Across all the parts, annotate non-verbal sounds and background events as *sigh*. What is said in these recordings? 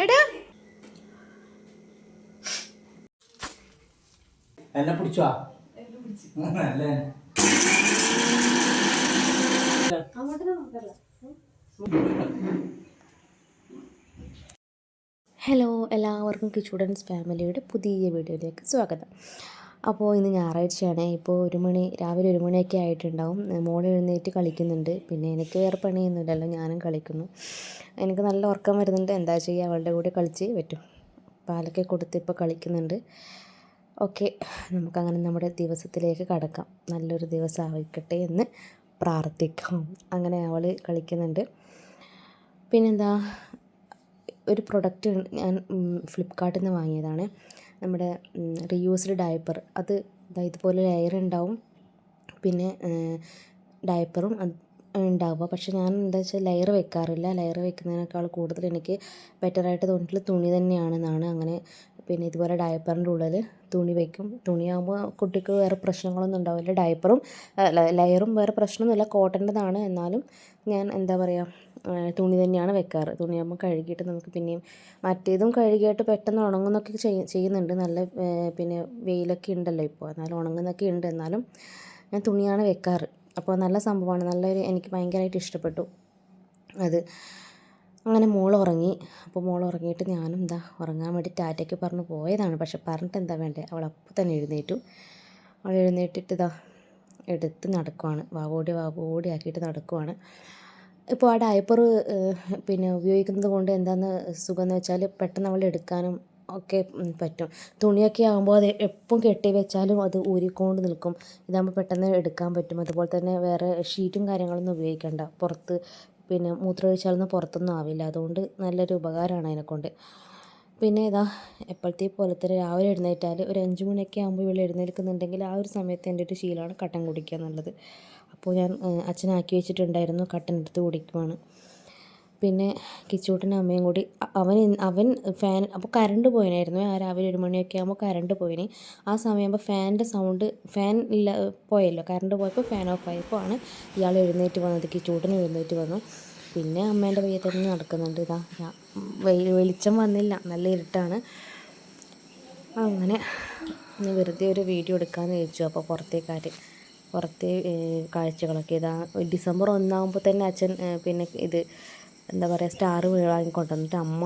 എടാ. എന്നെ പിടിച്ചോ? അല്ലേ ഹലോ എല്ലാവർക്കും കിച്ചുഡൻസ് ഫാമിലിയുടെ പുതിയ വീഡിയോയിലേക്ക് സ്വാഗതം. അപ്പോൾ ഇന്ന് ഞായറാഴ്ചയാണ്. ഇപ്പോൾ ഒരു മണി രാവിലെ ഒരു മണിയൊക്കെ ആയിട്ടുണ്ടാവും. മോൾ എഴുന്നേറ്റ് കളിക്കുന്നുണ്ട്. പിന്നെ എനിക്ക് വേറെ പണിയൊന്നുമില്ലല്ലോ ഞാനും കളിക്കുന്നു. എനിക്ക് നല്ല ഉറക്കം വരുന്നുണ്ട്. എന്താ ചെയ്യുക? അവളുടെ കൂടെ കളിച്ച് പറ്റും. പാലൊക്കെ കൊടുത്ത് ഇപ്പോൾ കളിക്കുന്നുണ്ട്. ഓക്കെ നമുക്കങ്ങനെ നമ്മുടെ ദിവസത്തിലേക്ക് കടക്കാം. നല്ലൊരു ദിവസം ആയിക്കട്ടെ എന്ന് പ്രാർത്ഥിക്കാം. അങ്ങനെ അവൾ കളിക്കുന്നുണ്ട്. പിന്നെന്താ? ഒരു പ്രൊഡക്റ്റ് ഞാൻ ഫ്ലിപ്പ്കാർട്ടിൽ നിന്ന് വാങ്ങിയതാണ്. നമ്മുടെ റീയൂസ്ഡ് ഡയപ്പർ അത് ഇതുപോലെ ലെയർ ഉണ്ടാവും പിന്നെ ഡയപ്പറും ഉണ്ടാവുക പക്ഷെ ഞാൻ എന്താ വെച്ചാൽ ലെയർ വെക്കാറില്ല. ലെയർ വെക്കുന്നതിനേക്കാൾ കൂടുതൽ എനിക്ക് ബെറ്ററായിട്ട് തോന്നിയിട്ടുള്ളത് തുണി തന്നെയാണെന്നാണ് അങ്ങനെ പിന്നെ ഇതുപോലെ ഡയപ്പറിന്റെ ഉള്ളിൽ തുണി വയ്ക്കും തുണിയാകുമ്പോൾ കുട്ടിക്ക് വേറെ പ്രശ്നങ്ങളൊന്നും ഉണ്ടാവില്ല. ഡയപ്പറും ലെയറും വേറെ പ്രശ്നമൊന്നുമില്ല. കോട്ടന്റെതാണ് എന്നാലും ഞാൻ എന്താ പറയുക തുണി തന്നെയാണ് വെക്കാറ്. തുണിയാകുമ്പോൾ കഴുകിയിട്ട് നമുക്ക് പിന്നെയും മറ്റേതും കഴുകിയിട്ട് പെട്ടെന്ന് ഉണങ്ങുന്നൊക്കെ ചെയ്യുന്നുണ്ട്. നല്ല പിന്നെ വെയിലൊക്കെ ഉണ്ടല്ലോ ഇപ്പോൾ എന്നാലും ഉണങ്ങുന്നൊക്കെ ഉണ്ട്. എന്നാലും ഞാൻ തുണിയാണ് വെക്കാറ്. അപ്പോൾ നല്ല സംഭവമാണ്. നല്ലൊരു എനിക്ക് ഭയങ്കരമായിട്ട് ഇഷ്ടപ്പെട്ടു. അത്. അങ്ങനെ മോൾ ഉറങ്ങി അപ്പോൾ മോൾ ഉറങ്ങിയിട്ട് ഞാനും എന്താ ഉറങ്ങാൻ വേണ്ടി ടാറ്റയ്ക്ക് പറഞ്ഞ് പോയതാണ്. പക്ഷെ പറഞ്ഞിട്ട് എന്താ വേണ്ടേ? അവൾ അപ്പോൾ തന്നെ എഴുന്നേറ്റു. അവൾ എഴുന്നേറ്റിട്ട് ഇതാ എടുത്ത് നടക്കുവാണ്. വാവോടി വാവോടി ആക്കിയിട്ട് നടക്കുവാണ്. ഇപ്പോൾ ആ ഡയപ്പർ പിന്നെ ഉപയോഗിക്കുന്നത് കൊണ്ട് എന്താണെന്ന് സുഖം എന്ന് വെച്ചാൽ പെട്ടെന്ന് അവൾ എടുക്കാനും ഒക്കെ പറ്റും. തുണിയൊക്കെ ആകുമ്പോൾ അത് എപ്പം കെട്ടി വെച്ചാലും അത് ഊരിക്കൊണ്ട് നിൽക്കും. ഇതാകുമ്പോൾ പെട്ടെന്ന് എടുക്കാൻ പറ്റും. അതുപോലെ തന്നെ വേറെ ഷീറ്റും കാര്യങ്ങളൊന്നും ഉപയോഗിക്കേണ്ട. പുറത്ത് പിന്നെ മൂത്രമൊഴിച്ചാലൊന്നും പുറത്തൊന്നും ആവില്ല. അതുകൊണ്ട് നല്ലൊരു ഉപകാരമാണ് അതിനെക്കൊണ്ട്. പിന്നെ ഇതാ എപ്പോഴത്തെ പോലെ തന്നെ രാവിലെ എഴുന്നേറ്റാൽ ഒരു അഞ്ച് മണിയൊക്കെ ആകുമ്പോൾ ഇവിടെ എഴുന്നേൽക്കുന്നുണ്ടെങ്കിൽ ആ ഒരു സമയത്ത് എന്റെ ഒരു ശീലമാണ് കട്ടൻ കുടിക്കുക എന്നുള്ളത്. അപ്പോൾ ഞാൻ അച്ഛനാക്കി വെച്ചിട്ടുണ്ടായിരുന്നു കട്ടൻ എടുത്ത് കുടിക്കുവാണ്. പിന്നെ കിച്ചൂട്ടനും അമ്മയും കൂടി അവൻ അവൻ ഫാൻ അപ്പോൾ കറണ്ട് പോയിനായിരുന്നു. ആ രാവിലെ ഒരു മണിയൊക്കെ ആകുമ്പോൾ കറണ്ട് പോയിന്. ആ സമയമാകുമ്പോൾ ഫാനിന്റെ സൗണ്ട് ഫാൻ ഇല്ല പോയല്ലോ. കറണ്ട് പോയപ്പോൾ ഫാൻ ഓഫ് ആയപ്പോൾ ആണ് ഇയാൾ എഴുന്നേറ്റ് വന്നത്. കിച്ചൂട്ടനും എഴുന്നേറ്റ് വന്നു. പിന്നെ അമ്മേന്റെ വയ്യ തന്നെ നടക്കുന്നുണ്ട്. ഇതാ വെളിച്ചം വന്നില്ല. നല്ല ഇരുട്ടാണ്. അങ്ങനെ വെറുതെ ഒരു വീഡിയോ എടുക്കാമെന്ന് ചോദിച്ചു അപ്പോൾ പുറത്തേക്കാര് പുറത്തെ കാഴ്ചകളൊക്കെ. ഇതാ ഡിസംബർ ഒന്നാകുമ്പോൾ തന്നെ അച്ഛൻ പിന്നെ ഇത് എന്താ പറയുക സ്റ്റാർ വാങ്ങി കൊണ്ടുവന്നിട്ട് അമ്മ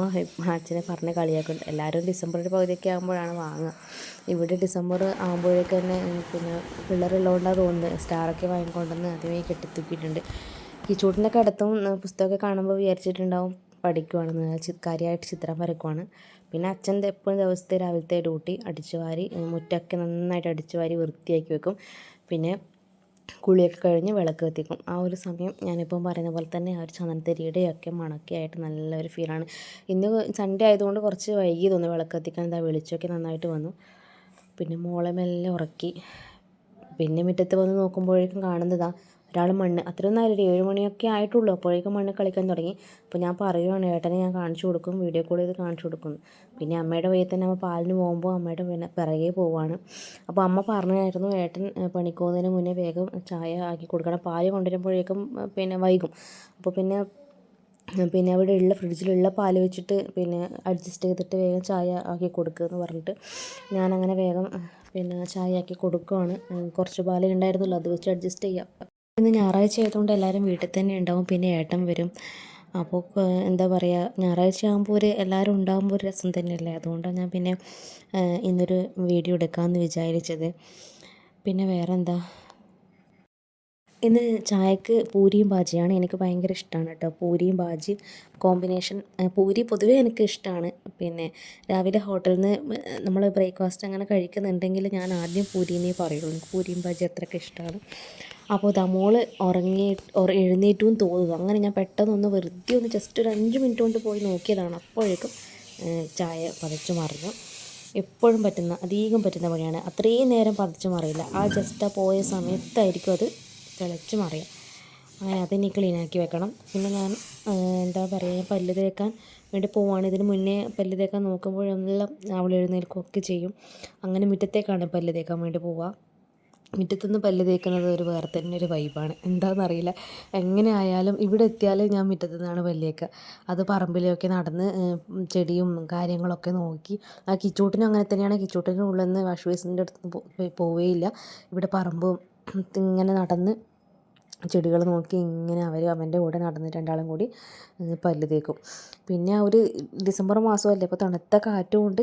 അച്ഛനെ പറഞ്ഞ് കളിയാക്കും എല്ലാവരും ഡിസംബർ ഒരു പകുതിയൊക്കെ ആകുമ്പോഴാണ് വാങ്ങുക. ഇവിടെ ഡിസംബർ ആകുമ്പോഴേക്ക് തന്നെ പിന്നെ പിള്ളേരുള്ളതുകൊണ്ടാണ് തോന്നുന്നത്. സ്റ്റാറൊക്കെ വാങ്ങിക്കൊണ്ടുവന്ന് ആദ്യമേ കെട്ടിത്തൂക്കിയിട്ടുണ്ട്. ഈ ചൂട്ടിന്റെ കടത്തും പുസ്തകമൊക്കെ കാണുമ്പോൾ വിചാരിച്ചിട്ടുണ്ടാവും പഠിക്കുവാണെന്ന് കാര്യമായിട്ട് ചിത്രം വരക്കുവാണ്. പിന്നെ അച്ഛന്റെ എപ്പോഴും ദിവസത്തെ രാവിലത്തെ ഡ്യൂട്ടി അടിച്ചു വാരി മുറ്റൊക്കെ നന്നായിട്ട് അടിച്ചു വാരി വൃത്തിയാക്കി വെക്കും. പിന്നെ കുളിയൊക്കെ കഴിഞ്ഞ് വിളക്ക് കത്തിക്കും. ആ ഒരു സമയം ഞാനിപ്പം പറയുന്ന പോലെ തന്നെ ആ ഒരു ചന്ദനത്തിരിയുടെയൊക്കെ മണക്കെ ആയിട്ട് നല്ലൊരു ഫീലാണ് ഇന്ന് സൺഡേ ആയതുകൊണ്ട് കുറച്ച് വൈകി തോന്നി വിളക്ക് കത്തിക്കാൻ. എന്താ വെളിച്ചമൊക്കെ നന്നായിട്ട് വന്നു. പിന്നെ മോളെ മെല്ലെ ഉറക്കി. പിന്നെ മുറ്റത്ത് വന്ന് നോക്കുമ്പോഴേക്കും കാണുന്നതാ ഒരാൾ മണ്ണ് അത്രയൊന്നും ആയില്ല ഏഴ് മണിയൊക്കെ ആയിട്ടുള്ളൂ. അപ്പോഴേക്കും മണ്ണ് കളിക്കാൻ തുടങ്ങി. അപ്പോൾ ഞാൻ പറയുവാണ് ഏട്ടനെ ഞാൻ കാണിച്ചു കൊടുക്കും വീഡിയോ കോൾ ചെയ്ത് കാണിച്ചു കൊടുക്കും. പിന്നെ അമ്മയുടെ വയ്യിൽ തന്നെ അമ്മ പാലിന് പോകുമ്പോൾ അമ്മയുടെ പിന്നെ പിറകെ പോവാണ്. അപ്പോൾ അമ്മ പറഞ്ഞായിരുന്നു ഏട്ടൻ പണിക്കുന്നതിന് മുന്നേ വേഗം ചായ ആക്കി കൊടുക്കണം. പാൽ കൊണ്ടുവരുമ്പോഴേക്കും പിന്നെ വൈകും. അപ്പോൾ പിന്നെ പിന്നെ അവിടെ ഉള്ള ഫ്രിഡ്ജിലുള്ള പാൽ വെച്ചിട്ട് പിന്നെ അഡ്ജസ്റ്റ് ചെയ്തിട്ട് വേഗം ചായ ആക്കി കൊടുക്കുക എന്ന് പറഞ്ഞിട്ട് ഞാനങ്ങനെ വേഗം പിന്നെ ചായ ആക്കി കൊടുക്കുവാണ്. കുറച്ച് പാലേ ഉണ്ടായിരുന്നുള്ളൂ അത് വെച്ച് അഡ്ജസ്റ്റ് ചെയ്യാം. ഇന്ന് ഞായറാഴ്ച ആയതുകൊണ്ട് എല്ലാവരും വീട്ടിൽ തന്നെ ഉണ്ടാവും. പിന്നെ ഏട്ടൻ വരും. അപ്പോൾ എന്താ പറയുക ഞായറാഴ്ച ആകുമ്പോൾ ഒരു എല്ലാവരും ഉണ്ടാകുമ്പോൾ ഒരു രസം തന്നെയല്ലേ? അതുകൊണ്ടാണ് ഞാൻ പിന്നെ ഇന്നൊരു വീഡിയോ എടുക്കാമെന്ന് വിചാരിച്ചത്. പിന്നെ വേറെ എന്താ ഇന്ന് ചായക്ക് പൂരിയും ബാജിയാണ് എനിക്ക് ഭയങ്കര ഇഷ്ടമാണ് കേട്ടോ. പൂരിയും ബാജി കോമ്പിനേഷൻ പൂരി പൊതുവേ എനിക്ക് ഇഷ്ടമാണ് പിന്നെ രാവിലെ ഹോട്ടലിൽ നിന്ന് നമ്മൾ ബ്രേക്ക്ഫാസ്റ്റ് അങ്ങനെ കഴിക്കുന്നുണ്ടെങ്കിൽ ഞാൻ ആദ്യം പൂരിയെന്നേ പറയുള്ളൂ. പൂരിയും ബാജി അത്രയ്ക്ക് ഇഷ്ടമാണ് അപ്പോൾ ദ മോൾ ഉറങ്ങി എഴുന്നേറ്റും തോന്നുന്നു. അങ്ങനെ ഞാൻ പെട്ടെന്നൊന്ന് വെറുതെ ഒന്ന് ജസ്റ്റ് ഒരു അഞ്ച് മിനിറ്റ് കൊണ്ട് പോയി നോക്കിയതാണ്. അപ്പോഴേക്കും ചായ പതച്ചു മറിഞ്ഞു. എപ്പോഴും പറ്റുന്ന അധികം പറ്റുന്ന പണിയാണ്. അത്രയും നേരം പതച്ചു മറിയില്ല. ആ ജസ്റ്റ് ആ പോയ സമയത്തായിരിക്കും അത് തിളച്ച് മറിയുക. അതിനി ക്ലീനാക്കി വെക്കണം. പിന്നെ ഞാൻ എന്താ പറയുക പല്ല് തേക്കാൻ വേണ്ടി പോവാണ്. ഇതിന് മുന്നേ പല്ല് തേക്കാൻ നോക്കുമ്പോഴെല്ലാം അവൾ എഴുന്നേൽക്കുകയൊക്കെ ചെയ്യും. അങ്ങനെ മുറ്റത്തേക്കാണ് പല്ല് തേക്കാൻ വേണ്ടി പോവുക. മുറ്റത്തുനിന്ന് പല്ല് തേക്കുന്നത് ഒരു വേറെ തന്നെ ഒരു വൈബാണ് എന്താണെന്നറിയില്ല എങ്ങനെ ആയാലും ഇവിടെ എത്തിയാൽ ഞാൻ മുറ്റത്തു നിന്നാണ് പല്ല് തേക്കുക അത് പറമ്പിലൊക്കെ നടന്ന് ചെടിയും കാര്യങ്ങളൊക്കെ നോക്കി. ആ കിച്ചൂട്ടിനും അങ്ങനെ തന്നെയാണ്. കിച്ചൂട്ടിന്റെ ഉള്ളിൽ നിന്ന് വാഷ് ബേസിന്റെ അടുത്ത് പോവുകയില്ല ഇവിടെ പറമ്പും ഇങ്ങനെ നടന്ന് ചെടികൾ നോക്കി ഇങ്ങനെ അവർ അവന്റെ കൂടെ നടന്ന് രണ്ടാളും കൂടി പല്ല് തേക്കും. പിന്നെ ആ ഒരു ഡിസംബർ മാസമല്ലേ അപ്പോൾ തണുത്ത കാറ്റും ഉണ്ട്.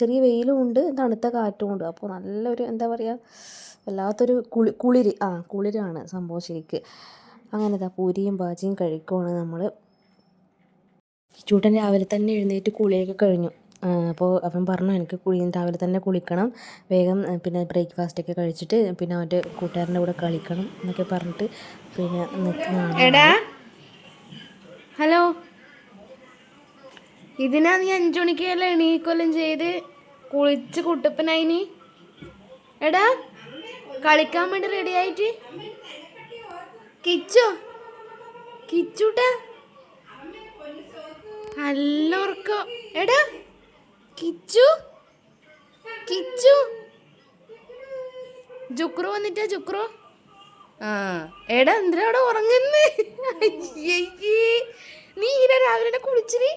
ചെറിയ വെയിലും ഉണ്ട് തണുത്ത കാറ്റും ഉണ്ട്. അപ്പോൾ നല്ലൊരു എന്താ പറയുക വല്ലാത്തൊരു കുളി കുളിര് ആ കുളിരാണ് സംഭവം ശരിക്ക്. അങ്ങനെ ഇതാ പൂരിയും ബാജിയും കഴിക്കുവാണ് നമ്മൾ ചൂട്ടൻ രാവിലെ തന്നെ എഴുന്നേറ്റ് കുളിയൊക്കെ കഴിഞ്ഞു. അപ്പോൾ അവൻ പറഞ്ഞു എനിക്ക് കുളി രാവിലെ തന്നെ കുളിക്കണം. വേഗം പിന്നെ ബ്രേക്ക്ഫാസ്റ്റ് ഒക്കെ കഴിച്ചിട്ട് പിന്നെ അവന്റെ കൂട്ടുകാരന്റെ കൂടെ കളിക്കണം എന്നൊക്കെ പറഞ്ഞിട്ട് പിന്നെ നിൽക്കുന്നതാണ്. ഹലോ. ഇതിനാ നീ അഞ്ചു മണിക്കല്ല എണീക്കൊല്ലം ചെയ്ത്? കുളിച്ച് കുട്ടപ്പനായിനി എടാ. കളിക്കാൻ വേണ്ടി റെഡി ആയിട്ട്? കിച്ചോ? കിച്ചുട്ട? നല്ല ഉറക്കം. എടാ കിച്ചു? കിച്ചു? ജുക്രു വന്നിട്ടാ ജുക്രു? ആ എടാ എന്തിനാ അവിടെ ഉറങ്ങുന്നേ. നീ ഇങ്ങനെ രാവിലെ കുളിച്ചിരി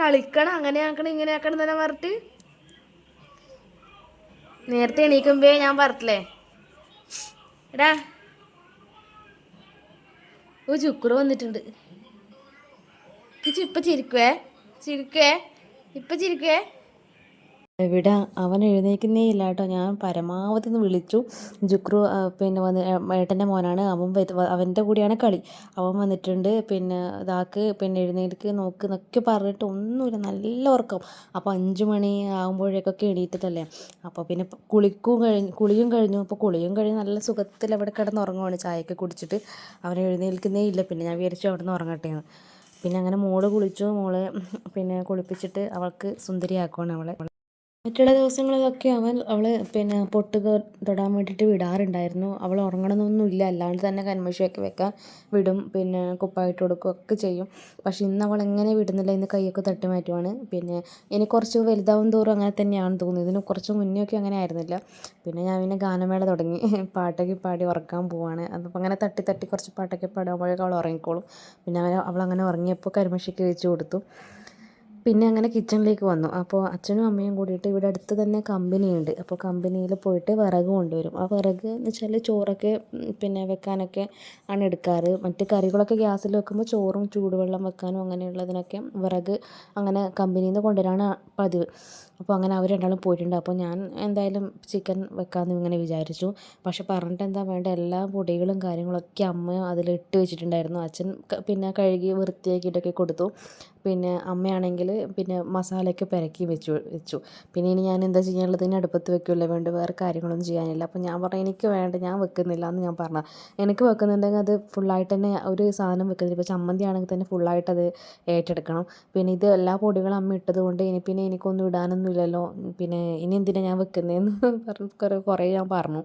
കളിക്കണം അങ്ങനെ ആക്കണം ഇങ്ങനെ ആക്കണം തന്നെ പറഞ്ഞിട്ട്. നേരത്തെ എണീക്കുമ്പേ ഞാൻ പറഞ്ഞില്ലേ എടാ. ഓ ചുക്കുറ വന്നിട്ടുണ്ട്. ഇപ്പൊ ചിരിക്കുവേ? ചിരിക്കുവേ? ഇപ്പൊ ചിരിക്കുവേ? ഇവിടെ അവൻ എഴുന്നേൽക്കുന്നേ ഇല്ല കേട്ടോ ഞാൻ പരമാവധി ഒന്ന് വിളിച്ചു. ജുക്രു പിന്നെ വന്ന് ഏട്ടന്റെ മോനാണ്. അവൻ അവന്റെ കൂടെയാണ് കളി. അവൻ വന്നിട്ടുണ്ട്. പിന്നെ ഇതാക്ക് പിന്നെ എഴുന്നേൽക്ക് നോക്ക് എന്നൊക്കെ പറഞ്ഞിട്ട് ഒന്നുമില്ല. നല്ല ഉറക്കം. അപ്പോൾ അഞ്ച് മണി ആകുമ്പോഴേക്കൊക്കെ എണീറ്റിട്ടല്ലേ? അപ്പോൾ പിന്നെ കുളിക്കും കഴിഞ്ഞ് കുളിയും കഴിഞ്ഞു. അപ്പോൾ കുളിയും കഴിഞ്ഞ് നല്ല സുഖത്തിൽ അവിടെ കിടന്ന് ഉറങ്ങുവാണ്. ചായയൊക്കെ കുടിച്ചിട്ട് അവൻ എഴുന്നേൽക്കുന്നേ ഇല്ല പിന്നെ ഞാൻ വിചാരിച്ചു അവിടെ നിന്ന് ഉറങ്ങട്ടെ പിന്നെ അങ്ങനെ മോൾ കുളിച്ചു. മോളെ പിന്നെ കുളിപ്പിച്ചിട്ട് അവൾക്ക് സുന്ദരിയാക്കുവാണ് അവളെ. മറ്റുള്ള ദിവസങ്ങളിലൊക്കെ അവൻ അവൾ പിന്നെ പൊട്ട് തൊടാൻ വേണ്ടിയിട്ട് വിടാറുണ്ടായിരുന്നു. അവൾ ഉറങ്ങണമെന്നൊന്നുമില്ല അല്ലാണ്ട് തന്നെ കന്മഷിയൊക്കെ വെക്കാൻ വിടും. പിന്നെ കുപ്പായിട്ട് കൊടുക്കും ഒക്കെ ചെയ്യും. പക്ഷെ ഇന്ന് അവൾ എങ്ങനെ വിടുന്നില്ല. ഇന്ന് കൈയൊക്കെ തട്ടി മാറ്റുവാണ്. പിന്നെ ഇനി കുറച്ച് വലുതാവും തോറും അങ്ങനെ തന്നെയാണ് തോന്നുന്നത്. ഇതിന് കുറച്ച് മുന്നേ ഒക്കെ അങ്ങനെ ആയിരുന്നില്ല. പിന്നെ ഞാൻ പിന്നെ ഗാനമേള തുടങ്ങി. പാട്ടൊക്കെ പാടി ഉറക്കാൻ പോവാണ്. അപ്പോൾ അങ്ങനെ തട്ടി തട്ടി കുറച്ച് പാട്ടൊക്കെ പാടുമ്പോഴേക്കും അവൾ ഉറങ്ങിക്കോളും. പിന്നെ അവൾ അങ്ങനെ ഉറങ്ങിയപ്പോൾ കരിമഷിക്ക് വെച്ച് കൊടുത്തു. പിന്നെ അങ്ങനെ കിച്ചണിലേക്ക് വന്നു. അപ്പോൾ അച്ഛനും അമ്മയും കൂടിയിട്ട് ഇവിടെ അടുത്ത് തന്നെ കമ്പനിയുണ്ട്. അപ്പോൾ കമ്പനിയിൽ പോയിട്ട് വിറക് കൊണ്ടുവരും. ആ വിറക് എന്ന് വെച്ചാൽ ചോറൊക്കെ പിന്നെ വെക്കാനൊക്കെ ആണ് എടുക്കാറ്. മറ്റ് കറികളൊക്കെ ഗ്യാസിൽ വെക്കുമ്പോൾ ചോറും ചൂടുവെള്ളം വെക്കാനും അങ്ങനെയുള്ളതിനൊക്കെ വിറക് അങ്ങനെ കമ്പനിയിൽ നിന്ന് കൊണ്ടുവരാണ് പതിവ്. അപ്പോൾ അങ്ങനെ അവർ രണ്ടാളും പോയിട്ടുണ്ട്. അപ്പോൾ ഞാൻ എന്തായാലും ചിക്കൻ വെക്കാമെന്ന് ഇങ്ങനെ വിചാരിച്ചു. പക്ഷെ പറഞ്ഞിട്ട് എന്താ വേണ്ട? എല്ലാ പൊടികളും കാര്യങ്ങളൊക്കെ അമ്മ അതിൽ ഇട്ട് വെച്ചിട്ടുണ്ടായിരുന്നു. അച്ഛൻ പിന്നെ കഴുകി വൃത്തിയാക്കിയിട്ടൊക്കെ കൊടുത്തു. പിന്നെ അമ്മയാണെങ്കിൽ പിന്നെ മസാലയൊക്കെ പെരക്കി വെച്ചു വെച്ചു. പിന്നെ ഇനി ഞാൻ എന്താ ചെയ്യാനുള്ളത്? ഇനി അടുപ്പത്ത് വെക്കുമല്ലോ വേണ്ട വേറെ കാര്യങ്ങളൊന്നും ചെയ്യാനില്ല. അപ്പോൾ ഞാൻ പറഞ്ഞു എനിക്ക് വേണ്ട ഞാൻ വെക്കുന്നില്ല എന്ന് ഞാൻ പറഞ്ഞു. എനിക്ക് വെക്കുന്നുണ്ടെങ്കിൽ അത് ഫുള്ളായിട്ട് തന്നെ ഒരു സാധനം വെക്കുന്നില്ല. ഇപ്പോൾ ചമ്മന്തി ആണെങ്കിൽ തന്നെ ഫുള്ളായിട്ട് അത് ഏറ്റെടുക്കണം. പിന്നെ ഇത് എല്ലാ പൊടികളും അമ്മ ഇട്ടത് കൊണ്ട് ഇനി പിന്നെ എനിക്കൊന്നും ഇടാനൊന്നുമില്ലല്ലോ പിന്നെ ഇനി എന്തിനാണ് ഞാൻ വെക്കുന്നതെന്ന് പറഞ്ഞ് കുറേ കുറേ ഞാൻ പറഞ്ഞു.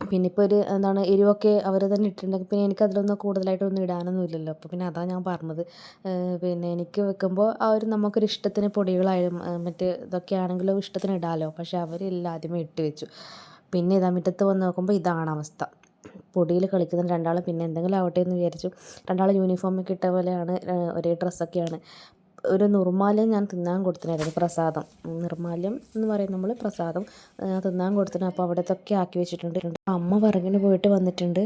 പിന്നെ ഇപ്പോൾ ഒരു എന്താണ് എരിവൊക്കെ അവർ തന്നെ ഇട്ടിട്ടുണ്ടെങ്കിൽ പിന്നെ എനിക്ക് അതിലൊന്നും കൂടുതലായിട്ടൊന്നും ഇടാനൊന്നും ഇല്ലല്ലോ. അപ്പോൾ പിന്നെ അതാണ് ഞാൻ പറഞ്ഞത്. പിന്നെ എനിക്ക് വെക്കുമ്പോൾ ആ ഒരു നമുക്കൊരു ഇഷ്ടത്തിന് പൊടികളായാലും മറ്റ് ഇതൊക്കെ ആണെങ്കിലും ഇഷ്ടത്തിന് ഇടാമല്ലോ പക്ഷേ അവർ ആദ്യമേ ഇട്ട് വെച്ചു. പിന്നെ ഇതാ മുറ്റത്ത് വന്ന് നോക്കുമ്പോൾ ഇതാണ് അവസ്ഥ. പൊടിയിൽ കളിക്കുന്ന രണ്ടാൾ പിന്നെ എന്തെങ്കിലും ആവട്ടെ എന്ന് വിചാരിച്ചു. രണ്ടാൾ യൂണിഫോമൊക്കെ ഇട്ട പോലെയാണ് ഒരേ ഡ്രസ്സൊക്കെയാണ് ഒരു നിർമാല്യം ഞാൻ തിന്നാൻ കൊടുത്തിട്ടുണ്ടായിരുന്നു പ്രസാദം. നിർമാല്യം എന്ന് പറയും നമ്മൾ പ്രസാദം തിന്നാൻ കൊടുത്തിന് അപ്പോൾ അവിടത്തൊക്കെ ആക്കി വെച്ചിട്ടുണ്ട്. അമ്മ പറഞ്ഞു പോയിട്ട് വന്നിട്ടുണ്ട്.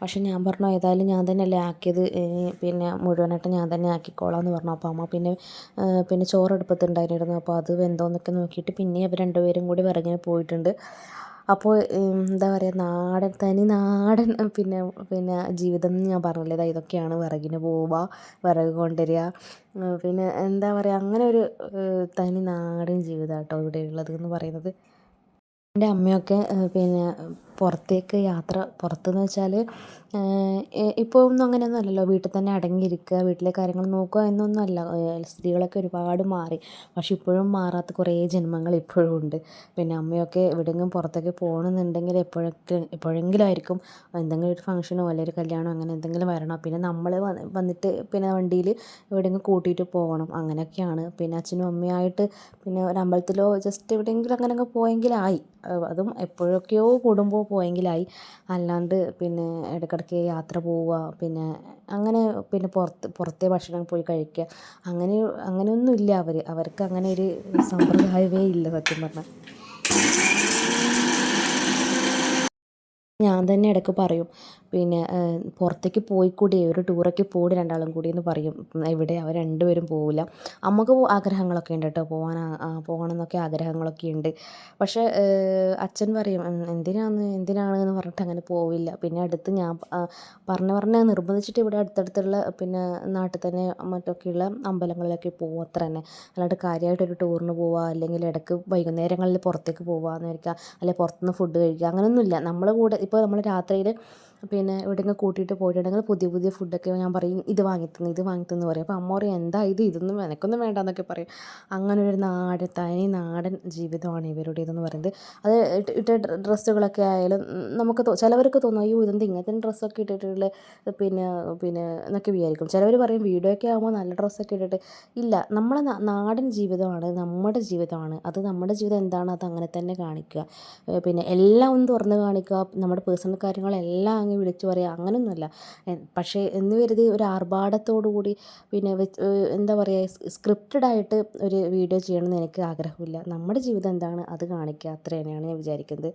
പക്ഷെ ഞാൻ പറഞ്ഞു ഏതായാലും ഞാൻ തന്നെയല്ലേ ആക്കിയത്. ഇനി പിന്നെ മുഴുവനായിട്ട് ഞാൻ തന്നെ ആക്കിക്കോളാം എന്ന് പറഞ്ഞു. അപ്പോൾ അമ്മ പിന്നെ പിന്നെ ചോറ് അടുപ്പത്തുണ്ടായിരുന്നു അപ്പോൾ അത് വെന്തോന്നൊക്കെ നോക്കിയിട്ട് പിന്നെ അവർ രണ്ടുപേരും കൂടി വിറകിന് പോയിട്ടുണ്ട്. അപ്പോൾ എന്താ പറയുക നാടൻ തനി നാടൻ പിന്നെ പിന്നെ ജീവിതം എന്ന് ഞാൻ പറഞ്ഞില്ലേ ദാ ഇതൊക്കെയാണ് വിറകിന് പോവുക വിറക് കൊണ്ടുവരിക. പിന്നെ എന്താ പറയുക അങ്ങനെ ഒരു തനി നാടൻ ജീവിതമാണ് കേട്ടോ ഇവിടെ ഉള്ളത് എന്ന് പറയുന്നത്. എന്റെ അമ്മയൊക്കെ പിന്നെ പുറത്തേക്ക് യാത്ര പുറത്തെന്ന് വെച്ചാൽ ഇപ്പോൾ ഒന്നും അങ്ങനെയൊന്നും അല്ലല്ലോ. വീട്ടിൽ തന്നെ അടങ്ങിയിരിക്കുക വീട്ടിലെ കാര്യങ്ങൾ നോക്കുക എന്നൊന്നും അല്ല. സ്ത്രീകളൊക്കെ ഒരുപാട് മാറി. പക്ഷേ ഇപ്പോഴും മാറാത്ത കുറേ ജന്മങ്ങൾ ഇപ്പോഴും ഉണ്ട്. പിന്നെ അമ്മയൊക്കെ എവിടെയെങ്കിലും പുറത്തൊക്കെ പോകണമെന്നുണ്ടെങ്കിൽ എപ്പോഴൊക്കെ എപ്പോഴെങ്കിലും ആയിരിക്കും എന്തെങ്കിലും ഒരു ഫംഗ്ഷനോ അല്ലെങ്കിൽ ഒരു കല്യാണമോ അങ്ങനെ എന്തെങ്കിലും വരണം. പിന്നെ നമ്മൾ വന്നിട്ട് പിന്നെ വണ്ടിയിൽ എവിടെയെങ്കിലും കൂട്ടിയിട്ട് പോകണം. അങ്ങനെയൊക്കെയാണ്. പിന്നെ അച്ഛനും അമ്മയായിട്ട് പിന്നെ ഒരു അമ്പലത്തിലോ ജസ്റ്റ് എവിടെയെങ്കിലും അങ്ങനെയൊക്കെ പോയെങ്കിലായി. അതും എപ്പോഴൊക്കെയോ കൂടുമ്പോൾ പോയെങ്കിലായി. അല്ലാണ്ട് പിന്നെ ഇടയ്ക്കിടയ്ക്ക് യാത്ര പോവുക പിന്നെ അങ്ങനെ പിന്നെ പുറത്ത് പുറത്തെ ഭക്ഷണം പോയി കഴിക്കുക അങ്ങനെ അങ്ങനെയൊന്നും ഇല്ല അവർ അവർക്ക് അങ്ങനെ ഒരു സമ്പ്രദായമേ ഇല്ല സത്യം പറഞ്ഞാൽ. ഞാൻ തന്നെ ഇടയ്ക്ക് പറയും. പിന്നെ പുറത്തേക്ക് പോയിക്കൂടി ഒരു ടൂറൊക്കെ പോയി രണ്ടാളും കൂടി എന്ന് പറയും. ഇവിടെ അവർ രണ്ടുപേരും പോവില്ല. അമ്മയ്ക്ക് ആഗ്രഹങ്ങളൊക്കെ ഉണ്ട് കേട്ടോ. പോകാൻ പോകണം എന്നൊക്കെ ആഗ്രഹങ്ങളൊക്കെ ഉണ്ട്. പക്ഷേ അച്ഛൻ പറയും എന്തിനാന്ന് എന്തിനാണ് എന്ന് പറഞ്ഞിട്ട് അങ്ങനെ പോവില്ല. പിന്നെ അടുത്ത് ഞാൻ പറഞ്ഞ് പറഞ്ഞ് നിർബന്ധിച്ചിട്ട് ഇവിടെ അടുത്തടുത്തുള്ള പിന്നെ നാട്ടിൽ തന്നെ മറ്റൊക്കെയുള്ള അമ്പലങ്ങളിലൊക്കെ പോകും അത്ര തന്നെ. അല്ലാണ്ട് കാര്യമായിട്ടൊരു ടൂറിന് പോവുക അല്ലെങ്കിൽ ഇടയ്ക്ക് വൈകുന്നേരങ്ങളിൽ പുറത്തേക്ക് പോവുക എന്ന് വിചാരിക്കുക അല്ലെങ്കിൽ പുറത്തുനിന്ന് ഫുഡ് കഴിക്കുക അങ്ങനെയൊന്നുമില്ല. നമ്മളെ കൂടെ ഇപ്പോൾ നമ്മൾ രാത്രിയിൽ പിന്നെ എവിടെയെങ്കിലും കൂട്ടിയിട്ട് പോയിട്ടുണ്ടെങ്കിൽ പുതിയ പുതിയ ഫുഡൊക്കെ ഞാൻ പറയും ഇത് വാങ്ങിത്തന്നു ഇത് വാങ്ങിത്തന്നു പറയും. അപ്പോൾ അമ്മ പറയും എന്താ ഇത്? ഇതൊന്നും എനിക്കൊന്നും വേണ്ട എന്നൊക്കെ പറയും. അങ്ങനെ ഒരു നാടൻ തനി നാടൻ ജീവിതമാണ് ഇവരുടേതെന്ന് പറയുന്നത്. അത് ഇട്ട ഡ്രസ്സുകളൊക്കെ ആയാലും നമുക്ക് ചിലവർക്ക് തോന്നും അയ്യോ ഇതെന്ത് ഇങ്ങനത്തെ ഡ്രസ്സൊക്കെ ഇട്ടിട്ടുള്ള? പിന്നെ പിന്നെ എന്നൊക്കെ വിചാരിക്കും. ചിലവർ പറയും വീഡിയോ ഒക്കെ ആകുമ്പോൾ നല്ല ഡ്രസ്സൊക്കെ ഇട്ടിട്ട് ഇല്ല നമ്മളെ നാടൻ ജീവിതമാണ് നമ്മുടെ ജീവിതമാണ്. അത് നമ്മുടെ ജീവിതം എന്താണ് അത് അങ്ങനെ തന്നെ കാണിക്കുക. പിന്നെ എല്ലാം ഒന്ന് തുറന്ന് കാണിക്കുക. നമ്മുടെ പേഴ്സണൽ കാര്യങ്ങളെല്ലാം അങ്ങ് വിളിച്ചു പറയുക അങ്ങനെയൊന്നുമല്ല പക്ഷേ എന്ന് കരുതി ഒരു ആർഭാടത്തോടു കൂടി പിന്നെ എന്താ പറയുക സ്ക്രിപ്റ്റഡ് ആയിട്ട് ഒരു വീഡിയോ ചെയ്യണമെന്ന് എനിക്ക് ആഗ്രഹമില്ല. നമ്മുടെ ജീവിതം എന്താണ്? അത് കാണിക്കുക. അത്ര തന്നെയാണ് ഞാൻ വിചാരിക്കുന്നത്.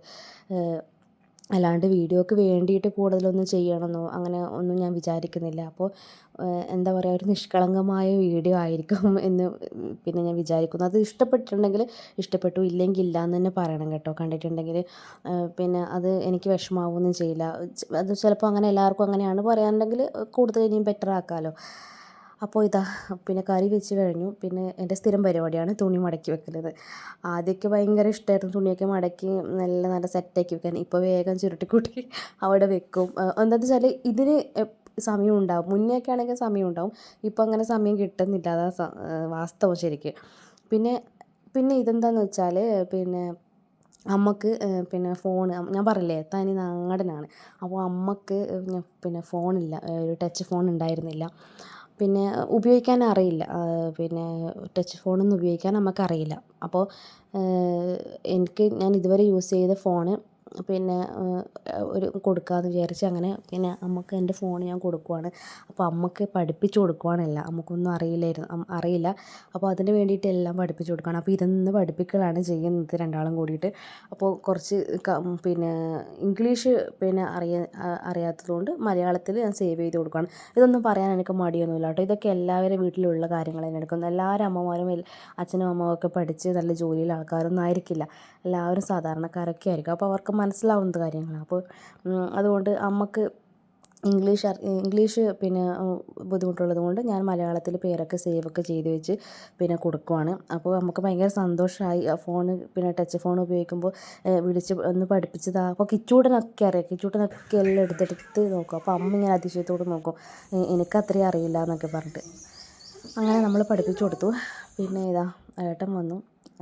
അല്ലാണ്ട് വീഡിയോയ്ക്ക് വേണ്ടിയിട്ട് കൂടുതലൊന്നും ചെയ്യണമെന്നോ അങ്ങനെ ഒന്നും ഞാൻ വിചാരിക്കുന്നില്ല. അപ്പോൾ എന്താ പറയുക ഒരു നിഷ്കളങ്കമായ വീഡിയോ ആയിരിക്കും *laughs* എന്ന് പിന്നെ ഞാൻ വിചാരിക്കുന്നു. അത് ഇഷ്ടപ്പെട്ടിട്ടുണ്ടെങ്കിൽ ഇഷ്ടപ്പെട്ടു ഇല്ലെങ്കിൽ ഇല്ല എന്ന് തന്നെ പറയണം കേട്ടോ. കണ്ടിട്ടുണ്ടെങ്കിൽ പിന്നെ അത് എനിക്ക് വിഷമാവുകയൊന്നും ചെയ്യില്ല. അത് ചിലപ്പോൾ അങ്ങനെ എല്ലാവർക്കും അങ്ങനെയാണ് പറയാനുണ്ടെങ്കിൽ കൂടുതൽ ഇനിയും ബെറ്റർ ആക്കാമല്ലോ അപ്പോൾ ഇതാ പിന്നെ കറി വെച്ച് കഴിഞ്ഞു. പിന്നെ എന്റെ സ്ഥിരം പരിപാടിയാണ് തുണി മടക്കി വെക്കുന്നത്. ആദ്യമൊക്കെ ഭയങ്കര ഇഷ്ടമായിരുന്നു തുണിയൊക്കെ മടക്കി നല്ല നല്ല സെറ്റാക്കി വെക്കാൻ. ഇപ്പോൾ വേഗം ചുരുട്ടിക്കൂട്ടി അവിടെ വെക്കും. എന്താണെന്ന് വെച്ചാൽ ഇതിന് സമയം ഉണ്ടാവും. ഒക്കെ ആണെങ്കിൽ സമയം ഉണ്ടാവും. ഇപ്പോൾ അങ്ങനെ സമയം കിട്ടുന്നില്ല. അതാ വാസ്തവം ശരിക്ക്. പിന്നെ പിന്നെ ഇതെന്താണെന്ന് വെച്ചാൽ പിന്നെ അമ്മയ്ക്ക് പിന്നെ ഫോൺ ഞാൻ പറഞ്ഞില്ലേ തനി നാടനാണ്. അപ്പോൾ അമ്മയ്ക്ക് പിന്നെ ഫോണില്ല. ഒരു ടച്ച് ഫോൺ ഉണ്ടായിരുന്നില്ല. പിന്നെ ഉപയോഗിക്കാൻ അറിയില്ല. പിന്നെ ടച്ച് ഫോണൊന്നും ഉപയോഗിക്കാൻ നമുക്കറിയില്ല. അപ്പോൾ എനിക്ക് ഞാൻ ഇതുവരെ യൂസ് ചെയ്ത ഫോണ് പിന്നെ ഒരു കൊടുക്കാമെന്ന് വിചാരിച്ച് അങ്ങനെ പിന്നെ അമ്മയ്ക്ക് എന്റെ ഫോൺ ഞാൻ കൊടുക്കുവാണ്. അപ്പോൾ അമ്മയ്ക്ക് പഠിപ്പിച്ച് കൊടുക്കുവാണ് എല്ലാം. അമ്മക്കൊന്നും അറിയില്ലായിരുന്നു അറിയില്ല. അപ്പോൾ അതിന് വേണ്ടിയിട്ട് എല്ലാം പഠിപ്പിച്ച് കൊടുക്കുകയാണ് അപ്പോൾ ഇരുന്ന് പഠിപ്പിക്കലാണ് ചെയ്യുന്നത് രണ്ടാളും കൂടിയിട്ട്. അപ്പോൾ കുറച്ച് പിന്നെ ഇംഗ്ലീഷ് പിന്നെ അറിയ അറിയാത്തതുകൊണ്ട് മലയാളത്തിൽ ഞാൻ സേവ് ചെയ്ത് കൊടുക്കുകയാണ് ഇതൊന്നും പറയാൻ എനിക്ക് മടിയൊന്നുമില്ല കേട്ടോ. ഇതൊക്കെ എല്ലാവരും വീട്ടിലുള്ള കാര്യങ്ങൾ തന്നെ എടുക്കുന്നത് എല്ലാവരും അമ്മമാരും അച്ഛനും അമ്മമാരൊക്കെ പഠിച്ച് നല്ല ജോലിയിൽ ആൾക്കാരൊന്നും ആയിരിക്കില്ല. എല്ലാവരും സാധാരണക്കാരൊക്കെ ആയിരിക്കും. അപ്പോൾ അവർക്ക് മനസ്സിലാവുന്ന കാര്യങ്ങളാണ്. അപ്പോൾ അതുകൊണ്ട് അമ്മയ്ക്ക് ഇംഗ്ലീഷ് ഇംഗ്ലീഷ് പിന്നെ ബുദ്ധിമുട്ടുള്ളത് കൊണ്ട് ഞാൻ മലയാളത്തിൽ പേരൊക്കെ സേവ് ഒക്കെ ചെയ്ത് വെച്ച് പിന്നെ കൊടുക്കുവാണ്. അപ്പോൾ നമുക്ക് ഭയങ്കര സന്തോഷമായി ആ ഫോൺ പിന്നെ ടച്ച് ഫോൺ ഉപയോഗിക്കുമ്പോൾ വിളിച്ച് ഒന്ന് പഠിപ്പിച്ചതാ അപ്പോൾ കിച്ചൂടനൊക്കെ അറിയാം. കിച്ചൂടനൊക്കെ എല്ലാം എടുത്തെടുത്ത് നോക്കും. അപ്പോൾ അമ്മ ഇങ്ങനെ അതിശയത്തോട് നോക്കും. എനിക്ക് അത്രയും അറിയില്ല എന്നൊക്കെ പറഞ്ഞിട്ട്. അങ്ങനെ നമ്മൾ പഠിപ്പിച്ചു കൊടുത്തു. പിന്നെ ഇതാ ഏട്ടൻ വന്നു.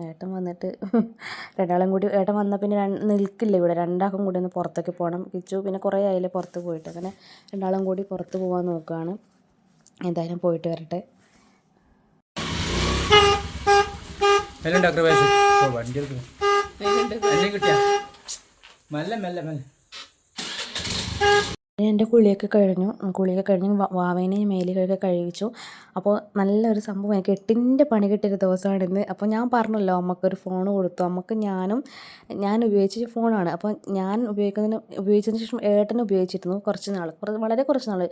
ഏട്ടൻ വന്നിട്ട് രണ്ടാളും കൂടി ഏട്ടൻ വന്നാൽ പിന്നെ നിൽക്കില്ല ഇവിടെ. രണ്ടാൾക്കും കൂടി ഒന്ന് പുറത്തേക്ക് പോകണം കിച്ചു പിന്നെ കുറേ ആയില്ലേ പുറത്ത് പോയിട്ട്. അങ്ങനെ രണ്ടാളും കൂടി പുറത്ത് പോകാൻ നോക്കുകയാണ് എന്തായാലും പോയിട്ട് വരട്ടെ. ഡോക്ടർ വണ്ടി കിട്ടിയ? മെല്ലെ മെല്ലെ മെല്ലെ. എന്റെ കുളിയൊക്കെ കഴിഞ്ഞു. കുളിയൊക്കെ കഴിഞ്ഞ് വാവേനെ മേലുകളൊക്കെ കഴുകി കഴിവിച്ചു അപ്പോൾ നല്ലൊരു സംഭവം. എനിക്ക് എട്ടിന്റെ പണി കിട്ടിയൊരു ദിവസമാണ് ഇന്ന്. അപ്പോൾ ഞാൻ പറഞ്ഞല്ലോ അമ്മക്കൊരു ഫോൺ കൊടുത്തു. അമ്മയ്ക്ക് ഞാനും ഞാൻ ഉപയോഗിച്ച ഫോണാണ്. അപ്പോൾ ഞാൻ ഉപയോഗിക്കുന്നതിന് ഉപയോഗിച്ചതിന് ശേഷം ഏട്ടൻ ഉപയോഗിച്ചിരുന്നു കുറച്ച് നാൾ. വളരെ കുറച്ച് നാൾ.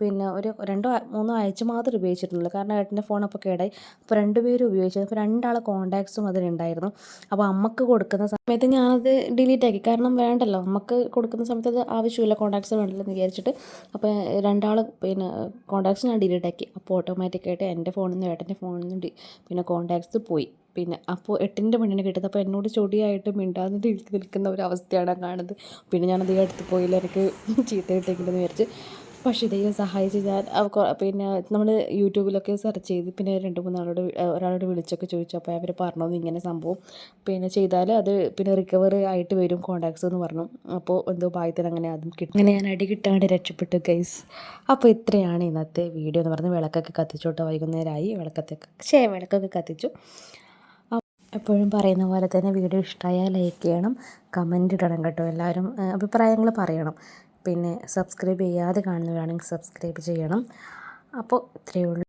പിന്നെ ഒരു രണ്ടോ മൂന്നോ ആഴ്ച മാത്രമേ ഉപയോഗിച്ചിട്ടുള്ളൂ കാരണം ഏട്ടന്റെ ഫോൺ അപ്പോൾ കേടായി. അപ്പോൾ രണ്ടുപേരും ഉപയോഗിച്ചത് അപ്പോൾ രണ്ടാളെ കോൺടാക്ട്സും അതിലുണ്ടായിരുന്നു. അപ്പോൾ അമ്മയ്ക്ക് കൊടുക്കുന്ന സമയത്ത് ഞാനത് ഡിലീറ്റ് ആക്കി. കാരണം വേണ്ടല്ലോ അമ്മയ്ക്ക് കൊടുക്കുന്ന സമയത്ത് അത് ആവശ്യമില്ല കോൺടാക്ട്സ് വേണ്ടല്ലോ എന്ന് വിചാരിച്ചിട്ട്. അപ്പോൾ രണ്ടാൾ പിന്നെ കോൺടാക്ട്സ് ഞാൻ ഡിലീറ്റ് ആക്കി. അപ്പോൾ ഓട്ടോമാറ്റിക്കായിട്ട് എന്റെ ഫോണിൽ നിന്ന് ഏട്ടന്റെ ഫോണിൽ നിന്ന് പിന്നെ കോൺടാക്ട്സ് പോയി. പിന്നെ അപ്പോൾ എട്ടിന്റെ പെണ്ണിനെ കിട്ടിയത്. അപ്പോൾ എന്നോട് ചൊടിയായിട്ട് മിണ്ടാതെ നിൽക്ക് നിൽക്കുന്ന ഒരു അവസ്ഥയാണ് കാണുന്നത്. പിന്നെ ഞാനത് അടുത്ത് പോയില്ല എനിക്ക് ചീത്ത കിട്ടിയെങ്കിലെന്ന് വിചാരിച്ച് പക്ഷേ ദൈവം സഹായിച്ച് ഞാൻ പിന്നെ നമ്മൾ യൂട്യൂബിലൊക്കെ സെർച്ച് ചെയ്ത് പിന്നെ രണ്ട് മൂന്നാളോട് ഒരാളോട് വിളിച്ചൊക്കെ ചോദിച്ചു. അപ്പോൾ അവർ പറഞ്ഞത് ഇങ്ങനെ സംഭവം. പിന്നെ ചെയ്താൽ അത് പിന്നെ റിക്കവർ ആയിട്ട് വരും കോണ്ടാക്ട്സ് എന്ന് പറഞ്ഞു. അപ്പോൾ എന്തോ ഭാഗ്യത്തിന് അങ്ങനെ അതും കിട്ടും. അങ്ങനെ ഞാൻ അടി കിട്ടാണ്ട് രക്ഷപ്പെട്ടു ഗൈസ് അപ്പോൾ ഇത്രയാണ് ഇന്നത്തെ വീഡിയോ എന്ന് പറഞ്ഞ് വിളക്കൊക്കെ കത്തിച്ചോട്ട് വൈകുന്നേരമായി വിളക്കത്തൊക്കെ ശേ വിളക്കൊക്കെ കത്തിച്ചു. എപ്പോഴും പറയുന്ന പോലെ തന്നെ വീഡിയോ ഇഷ്ടമായാൽ ലൈക്ക് ചെയ്യണം. കമന്റ് ഇടണം കേട്ടോ എല്ലാവരും. അഭിപ്രായങ്ങൾ പറയണം. പിന്നെ സബ്സ്ക്രൈബ് ചെയ്യാതെ കാണുന്നവരാണെങ്കിൽ സബ്സ്ക്രൈബ് ചെയ്യണം. അപ്പോൾ ഇത്രയേ ഉള്ളൂ.